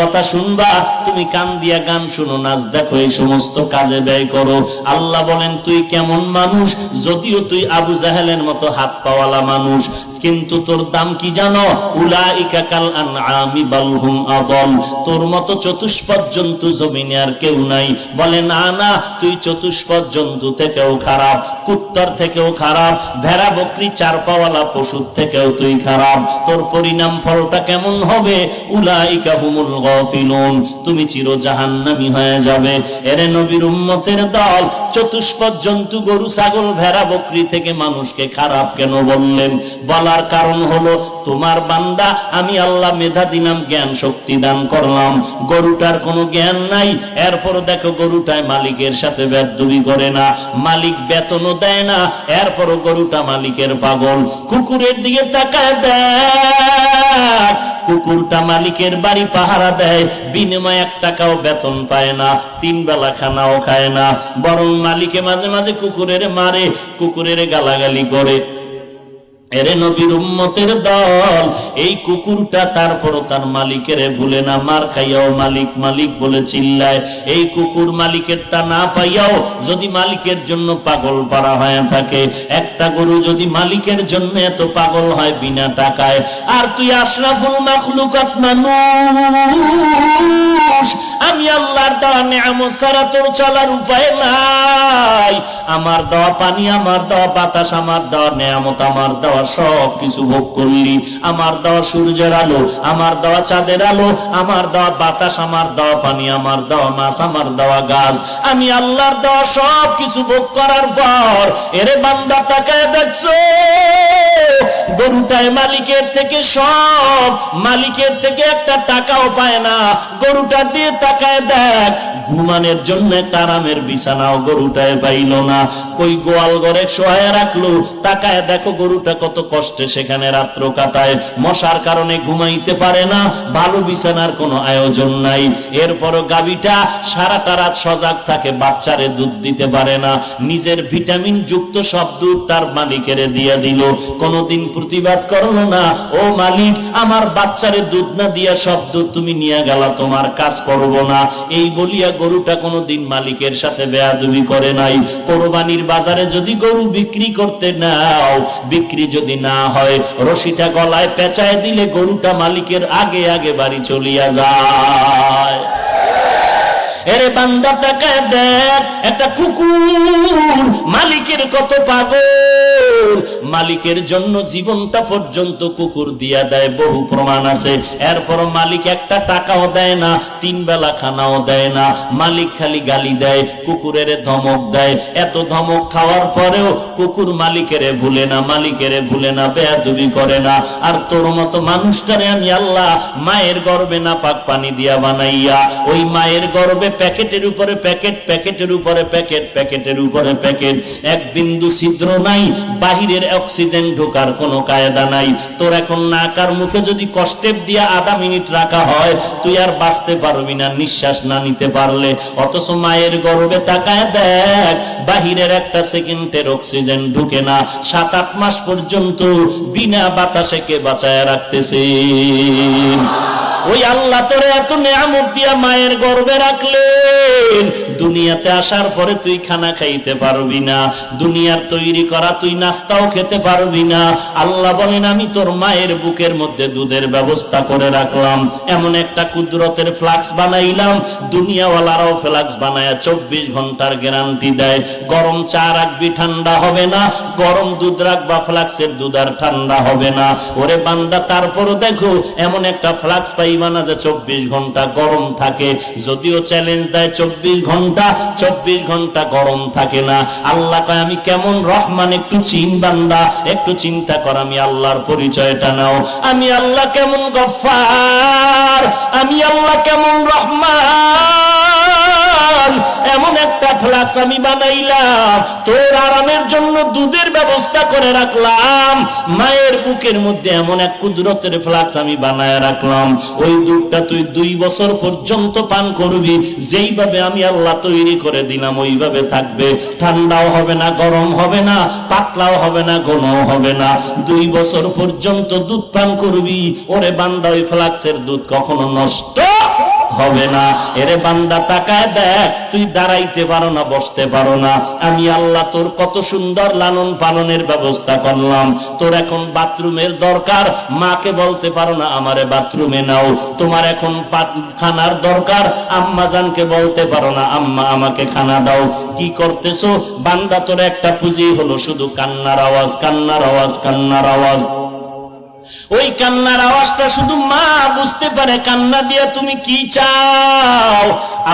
কথা শুনবা, তুমি কান দিয়া গান শুনো, নাচ দেখো, এই সমস্ত কাজে ব্যয় করো। আল্লাহ বলেন, তুই কেমন মানুষ? যদিও তুই আবু জাহেলের মতো হাত পাওয়ালা মানুষ কিন্তু তোর দাম কি জানো? বাল তোর মতো চতুষ্পদ জন্তু জমিনে আর কেউ নাই। বলে, না না, তুই চতুষ্পদ জন্তু থেকেও খারাপ, কুত্তর থেকেও খারাপ, ভেড়া, বকরি চার পাওয়ালা পশুর থেকেও তুই খারাপ। তোর পরিণাম ফলটা কেমন হবে? উলাইকা হুমুল তুমি চির জাহান্নামী হয়ে যাবে। এরে নবীর উম্মতের দল, চতুষ্পদ জন্তু, গরু, ছাগল, ভেড়া, বকরি থেকে মানুষকে খারাপ কেন বললেন? বলার কারণ হলো, তোমার বান্দা, আমি আল্লাহ মেধা দিলাম, জ্ঞান শক্তি দান করলাম। গরুটার কোনো জ্ঞান নাই এরপর দেখো গরুটায় মালিকের সাথে বেদবি করে না। মালিক বেতনও দেয় না, এরপরও গরুটা মালিকের পাগল। কুকুরের দিকে তাকায় দেখ, কুকুরটা মালিকের বাড়ি পাহারা দেয়, বিনিময়ে এক টাকাও বেতন পায় না, তিন বেলা খানাও খায় না। বরং মালিকে মাঝে মাঝে কুকুরের মারে, কুকুরের গালাগালি করে। এরে নবীর উম্মতের দল, এই কুকুরটা তারপরও তার মালিকের ভুলে না, মার খাইয়াও মালিক মালিক বলে চিল্লায়, এই কুকুর মালিকের তা না পাইয়াও যদি মালিকের জন্য পাগল পারা হয়ে থাকে, একটা গরু যদি মালিকের জন্য এত পাগল হয় বিনা টাকায়, আর তুই আশরাফুল মাখলুকাত মানুষ, আমি আল্লাহর দেওয়া নেয়ামত ছাড়া তোর চলার উপায় নাই। আমার দেওয়া পানি আমার দেওয়া বাতাস আমার দেওয়া নেয়ামত আমার দেওয়া সব কিছু ভোগ করলি আমার দেওয়া সূর্যের আলো আমার দেওয়া চাঁদের আলো আমার দেওয়া বাতাস আমার দেওয়া পানি আমার দেওয়া মাছ আমার দেওয়া গাছ আমি আল্লাহর দেওয়া সব কিছু ভোগ করার পর এরে বান্দা তাকায় দেখছ গরুটায় মালিকের থেকে সব মালিকের থেকে একটা টাকাও পায় না গরুটা দিয়ে তাকায় দেখ ঘুমানের জন্য আরামের বিছানাও গরুটায় পাইল না কই গোয়াল ঘরে সহায় রাখল? তাকায় দেখো গরুটা কত কষ্টে সেখানে রাত্র কাটায়। মশার কারণে ঘুমাইতে পারে না ভালো বিছানার কোনো আয়োজন নাই। এরপরও গাবিটা সারাটা রাত সজাগ থাকে, বাচ্চারে দুধ দিতে পারে না। নিজের ভিটামিন যুক্ত সব দুধ তার মালিকেরে দিয়ে দিল। কোনোদিন প্রতিবাদ করল না, ও মালিক, আমার বাচ্চারে দুধ না দিয়া সব দুধ তুমি নিয়ে গেলা, তোমার কাজ করব না। এই বলিয়া গরুটা কোনোদিন মালিকের সাথে বেয়াদবি করে নাই। কোরবানির বাজারে যদি গরু বিক্রি করতে নাও, বিক্রি যদি না হয়, রশিটা গলায় পেঁচায় দিলে গরুটা মালিকের আগে আগে বাড়ি চলিয়া যায়। এরে বান্দা টাকা দেখ, একটা কুকুর মালিকের কত পাগল। মালিকের জন্য জীবনটা পর্যন্ত কুকুর দিয়া দেয়, বহু প্রমাণ আছে। এরপর মালিক একটা টাকাও দেয় না, তিন বেলা খানাও দেয় না। মালিক খালি গালি দেয়, কুকুরের ধমক দেয়। এত ধমক খাওয়ার পরেও কুকুর মালিকের ভুলে না, মালিকের ভুলে না, বেয়াদবি করে না। আর তোর মতো মানুষটারে আমি আল্লাহ মায়ের গর্বে না পাক পানি দিয়া বানাইয়া, ওই মায়ের গর্বে প্যাকেটের উপরে প্যাকেট, প্যাকেটের উপরে প্যাকেট, প্যাকেটের উপরে প্যাকেট। এক বিন্দু ছিদ্র নাই, বাহিরের অক্সিজেন ঢোকার কোনো কায়দা নাই। তোর এখন নাকার মুখে যদি কষ্টেপ দিয়া আধা মিনিট রাখা হয়, তুই আর বাঁচতে পারবি না, নিঃশ্বাস না নিতে পারলে। অথচ মায়ের গর্বে তাকায় দেখ, বাহিরের একটা সেকেন্ডের অক্সিজেন ঢুকে না। সাত আট মাস পর্যন্ত বিনা বাতাসে কে বাঁচায় রাখতেছে? ওই আল্লাহ তোরে এত নেয়ামত দিয়া মায়ের গর্বে রাখলেন দুনিয়াতে আসার পরে তুই খানা খাইতে পারবি না। দুনিয়ার তৈরি করা তুই নাস্তাও খেতে পারবি না। আল্লাহ বলেন, আমি তোর মায়ের বুকের মধ্যে দুধের ব্যবস্থা করে রাখলাম। এমন একটা কুদরতের ফ্লাক্স বানাইলাম, দুনিয়াওয়ালারাও ফ্লাক্স বানায় চব্বিশ ঘণ্টার গ্যারান্টি দেয়। গরম চা রাখবি, ঠান্ডা হবে না। গরম দুধ রাখবা, ফ্লাক্সের দুধ আর ঠান্ডা হবে না। ওরে বান্দা, তারপরও দেখো, এমন একটা ফ্লাক্স পাইবা না যে চব্বিশ ঘণ্টা গরম থাকে। যদিও চ্যালেঞ্জ দেয়, চব্বিশ ঘণ্টা চব্বিশ ঘণ্টা গরম থাকে না। আল্লাহ কয়, আমি কেমন রহমান, একটু চিন বান্দা, একটু চিন্তা কর, আমি আল্লাহর পরিচয়টা নাও। আমি আল্লাহ কেমন গফার আমি আল্লাহ কেমন রহমান। মাজান এমন একটা ফ্লাক্স আমি বানাইলাম, তোর আরামের জন্য দুধের ব্যবস্থা করে রাখলাম। মায়ের বুকের মধ্যে এমন এক কুদরতের ফ্লাক্স আমি বানায় রাখলাম। ওই দুধটা তুই দুই বছর পর্যন্ত পান করবি, যেইভাবে আমি আল্লাহ তৈরি করে দিলাম, ওইভাবে থাকবে। ঠান্ডাও হবে না, গরম হবে না, পাতলাও হবে না, ঘনও হবে না। দুই বছর পর্যন্ত দুধ পান করবি, ওরে বান্দা, ওই ফ্লাক্সের দুধ কখনো নষ্ট হবে না। এরে বান্দা, তাকায় দেখ, তুই দাঁড়াইতে পারো না, বসতে পারো না। আমি আল্লাহ তোর কত সুন্দর লালন পালনের ব্যবস্থা করলাম। তোর এখন বাথরুমের দরকার, মাকে বলতে পারো না, আমারে বাথরুমে নাও। তোমার এখন খানার দরকার, আম্মা জানকে বলতে পারো না, আম্মা আমাকে খানা দাও। কি করতেছো? বান্দা তোর একটা পুঁজি হলো, শুধু কান্নার আওয়াজ কান্নার আওয়াজ কান্নার আওয়াজ। ওই কান্নার আওয়াজটা শুধু মা বুঝতে পারে, কান্না দিয়ে তুমি কি চাও?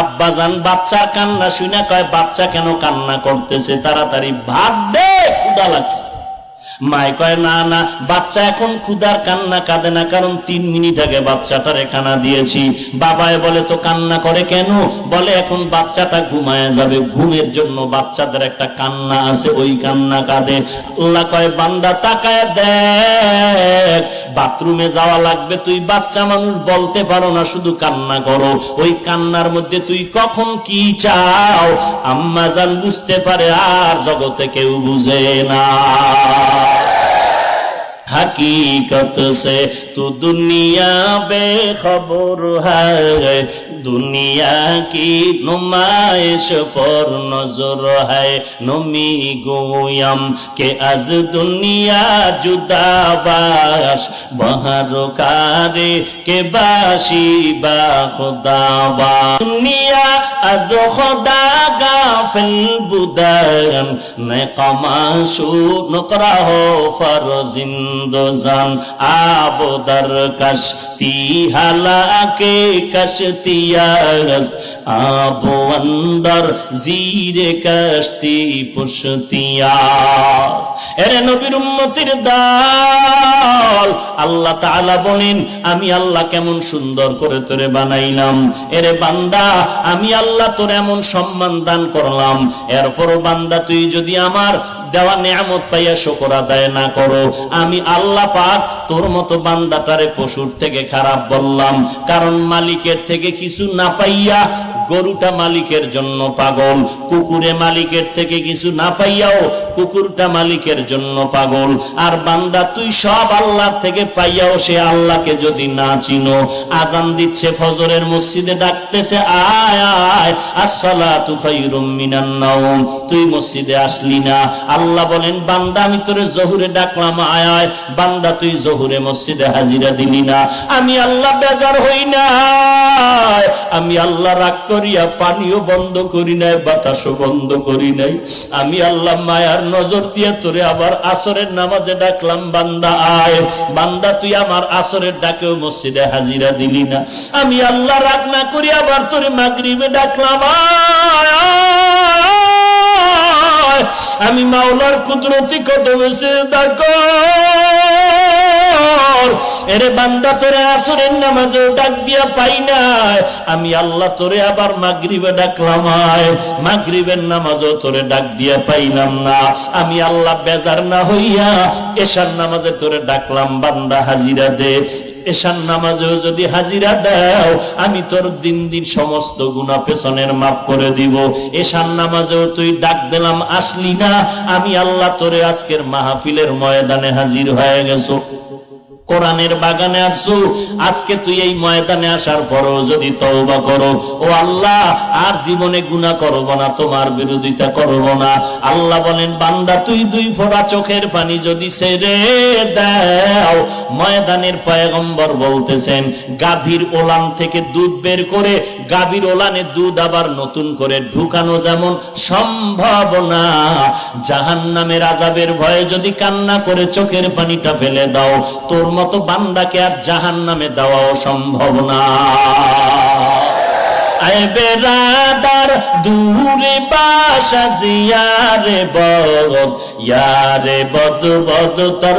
আব্বা যান বাচ্চার কান্না শুনে কয়, বাচ্চা কেন কান্না করতেছে? তাড়াতাড়ি ভাত দে লাগছে। মায় কয়, না না, বাচ্চা এখন ক্ষুদার কান্না কাঁদে না, কারণ তিন মিনিট আগে বাচ্চাটারে খানা দিয়েছি। বাবায় বলে, তো কান্না করে কেন? বলে, এখন বাচ্চাটা ঘুমায় যাবে। ঘুমের জন্য বাচ্চাদের একটা কান্না আছে, ওই কান্না কাঁদে। আল্লাহ কয়, বান্দা, তাকায় দেখ, বাথরুমে যাওয়া লাগবে। তুই বাচ্চা মানুষ বলতে পারো না, শুধু কান্না করো। ওই কান্নার মধ্যে তুই কখন কি চাও? আম্মা জান বুঝতে পারে, আর জগতে কেউ বুঝে না। हकीकत से तू दुनिया बेखबर है दुनिया की नुमाइश पर नजर है नमी गोयम के आज दुनिया जुदा बाश बहर कारे के बाशी बा खुदा बा दुनिया از خدا غافل بودن نقماشو نقره فرزندزان আবদার জিরে কাশতি পুষতিয়াস এরে নবীর উম্মতির দল, আল্লাহ তাআলা বলেন, আমি আল্লাহ কেমন সুন্দর করে তোরে বানাইলাম। এরে বান্দা, আমি আল্লাহ তোর এমন সম্মান দান করলাম। এরপরও বান্দা, তুই যদি আমার দেওয়া নিয়ামত পাইয়া শকর আদায় না করো। আমি আল্লাহ পাক তোর মতো বান্দাটারে পশুর থেকে খারাপ বললাম। কারণ মালিকের থেকে কিছু না পাইয়া গরুটা মালিকের জন্য পাগল। কুকুরে মালিকের থেকে কিছু না পাইয়াও কুকুরটা মালিকের জন্য পাগল। আর বান্দা, তুই সব আল্লাহ থেকে পাইয়াও সে আল্লাহকে যদি না চিনো। আজান দিচ্ছে, ফজরের মসজিদে ডাকতেছে, আয় আয়, আসসালাতু খায়রুম মিনান নাওম। তুই মসজিদে আসলি না। আল্লাহ বলেন, বান্দা, আমি তোরে জহুরে ডাকলাম, আয় আয়। বান্দা, তুই জহুরে মসজিদে হাজিরা দিলি না। আমি আল্লাহ বেজার হই না আমি আল্লাহ রাগ করিয়া পানিও বন্ধ করি নাই বাতাসও বন্ধ করি নাই। আমি আল্লাহ মায়ার নজর দিয়ে তোরে আবার আসরের নামাজে ডাকলাম বান্দা আয়। বান্দা তুই আমার আসরের ডাকেও মসজিদে হাজিরা দিলি না। আমি আল্লাহ রাগ না করি আবার তোরে মাগরিবে ডাকলাম আয়, আয়। আমি মাওলার কুদরতি কদমে দেখো এরে বান্দা, তোরে আসরের নামাজে ডাক দিয়া পাই নাই। আমি আল্লাহ তোরে আবার মাগরিবে ডাকলাম আয়। মাগরিবের নামাজও তোরে ডাক দিয়া পাইলাম না। আমি আল্লাহ বেজার না হইয়া এশার নামাজে তোরে ডাকলাম, বান্দা হাজিরা দে। এশার নামাজেও যদি হাজিরা দাও, আমি তোর দিন দিন সমস্ত গুণা পেছনের মাফ করে দিব। এশার নামাজেও তুই ডাক দিলাম আসলি না আমি আল্লাহ তোরে আজকের মাহফিলের ময়দানে হাজির হয়ে গেছো। কোরআনের বাগানে আসছো? আজকে তুই এই ময়দানে আসার পরও যদি তওবা করো, ও আল্লাহ, আর জীবনে গুনাহ করব না, তোমার বিরোধিতা করব না। আল্লাহ বলেন, বান্দা, তুই দুই ফোঁটা চোখের পানি যদি ছেড়ে দাও, ময়দানের পয়গম্বর বলতেছেন, গাভীর ওলান থেকে দুধ বের করে, গাভীর ওলানে দুধ আবার নতুন করে ঢুকানো যেমন সম্ভব না। জাহান্নামের আজাবের ভয়ে যদি কান্না করে চোখের পানিটা ফেলে দাও, তোর মতো বান্দাকে আর জাহান নামে দেওয়াও সম্ভব না। আয় বেরাদার, দূরে বাসা জিয়ারে বদ ইয়ারে বদ বদ তর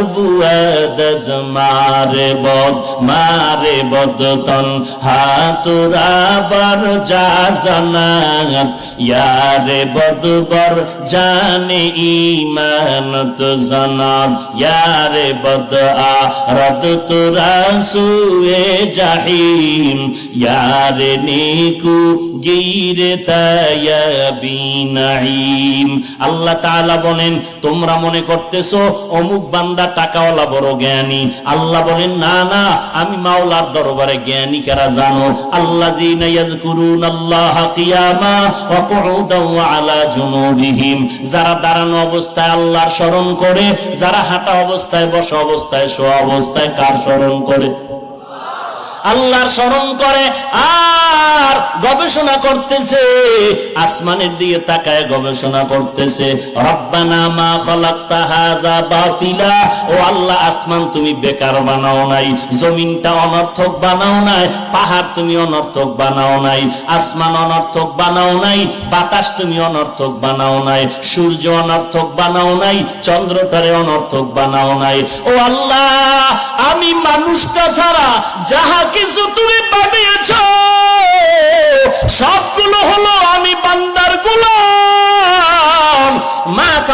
মারে বদ মারে বদ তন হাতুরা বর যা জানাত ইয়ারে বদ বর জানে ইমানত জানাত ইয়ারে বদ আরদ তুরা সুয়ে জাহিম, ইয়ারে নেকু আল্লাহ বলেন, তোমরা মনে অমুক বান্দা টাকাওয়ালা বড় জ্ঞানী। আল্লাহ বলেন, না না, আমি মাওলার দরবারে জ্ঞানী কারা জানো? আল্লাযীনা ইয়াযকুরুনাল্লাহা কিয়ামা ওয়া কুউদান ওয়া আলা জুনুবিহিম যারা দাঁড়ানো অবস্থায় আল্লাহর স্মরণ করে, যারা হাঁটা অবস্থায়, বসা অবস্থায়, শোয়া অবস্থায় কার স্মরণ করে? আল্লাহর স্মরণ করে আর গবেষণা করতেছে। আসমানের দিকে তাকায় গবেষণা করতেছে। রব্বানা মা খালাকতা হাযা বাতিলা। ও আল্লাহ, আসমান তুমি বেকার বানাও নাই, জমিনটা অনর্থক বানাও নাই, পাহাড় তুমি অনর্থক বানাও নাই, আসমান অনর্থক বানাও নাই, বাতাস তুমি অনর্থক বানাও নাই, সূর্য অনর্থক বানাও নাই, চন্দ্রটারে অনর্থক বানাও নাই। ও আল্লাহ, আমি মানুষটা ছাড়া যাহা কিছু তুমি বানিয়েছ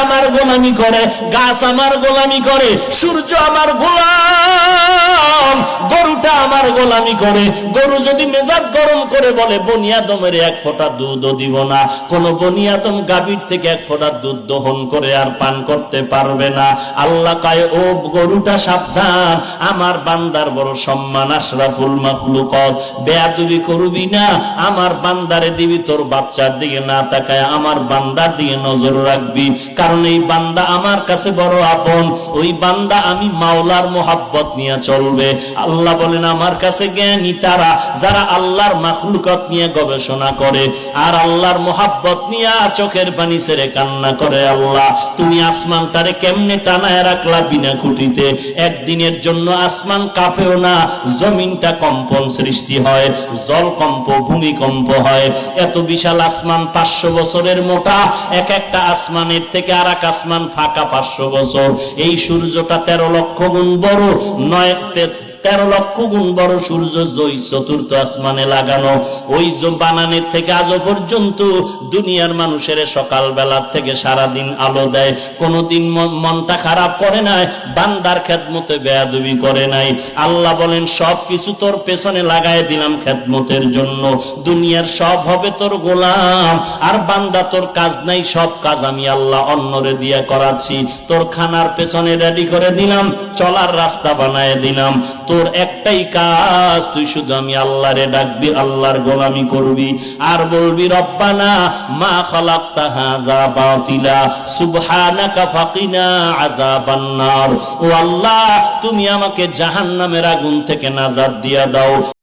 আমার গোলামি করে, গাছ আমার গোলামি করে, সূর্য আমার গোলাম, গরুটা আমার গোলামি করে। গরু যদি মেজাজ গরম করে বলে বনিয়াদমের এক ফোঁটা দুধও দিব না। কোন বনিয়াদম গাভীর থেকে এক ফোঁটা দুধ দহন করে আর পান করতে পারবে না। আল্লাহ কায়, ও গরুটা সাবধান, আমার বান্দার বড় সম্মান, আশরাফুল মাখলুকত। বেয়াদুবি করবি না, আমার বান্দারে দিবি, তোর বাচ্চার দিকে না তাকায়, আমার বান্দার দিকে নজর রাখবি। কারণ এই বান্দা আমার কাছে বড় আপন। ওই বান্দা আমি মাওলার মোহাব্বত নিয়ে চলবে। আল্লাহ বলেন, আমার কাছে জ্ঞানী তারা, যারা আল্লাহর মাখলুকত নিয়ে গবেষণা করে আর আল্লাহর মোহাব্বত নিয়ে চোখের পানি ছেড়ে কান্না করে আল্লাহ। তুমি আসমানটারে কেমনে টানায় রাখলা বিনা খুঁটিতে? একদিনের জন্য আসমান কাঁপেও না, জমিনটা কম্পন সৃষ্টি হয়, জল কম্প, ভূমিকম্প হয়। এত বিশাল আসমান পাঁচশো বছরের মোটা, এক একটা আসমানের থেকে আর আসমান ফাঁকা পাঁচশো বছর। এই সূর্যটা তেরো লক্ষ গুণ বড় নয় তেরো লক্ষ গুণ বড় সূর্য জয় চতুর্থ আসমানে লাগানো। ওই বানানের থেকে আজও পর্যন্ত দুনিয়ার মানুষের সকাল বেলার থেকে সারাদিন আলো দেয়। কোনোদিন মন- মনটা খারাপ করে নাই, বান্দার খেদমতে বেয়াদবি করে নাই। আল্লাহ বলেন, সব কিছু তোর পেছনে লাগাই দিলাম খেদমতের জন্য। দুনিয়ার সব হবে তোর গোলাম, আর বান্দা তোর কাজ নাই, সব কাজ আমি আল্লাহ অন্যরে দিয়া করাচ্ছি। তোর খানার পেছনে রেডি করে দিলাম, চলার রাস্তা বানায় দিলাম। তোর একটাই কাজ, তুই শুধু আমি আল্লাহরে ডাকবি, আল্লাহর গোলামি করবি। আর বলবি, রব্বানা মা খালাক তাহাজা বাতিলা, সুবহানাকা ফাকিনা আযাবান নার ও আল্লাহ, তুমি আমাকে জাহান্নামের আগুন থেকে নাজাত দিয়া দাও।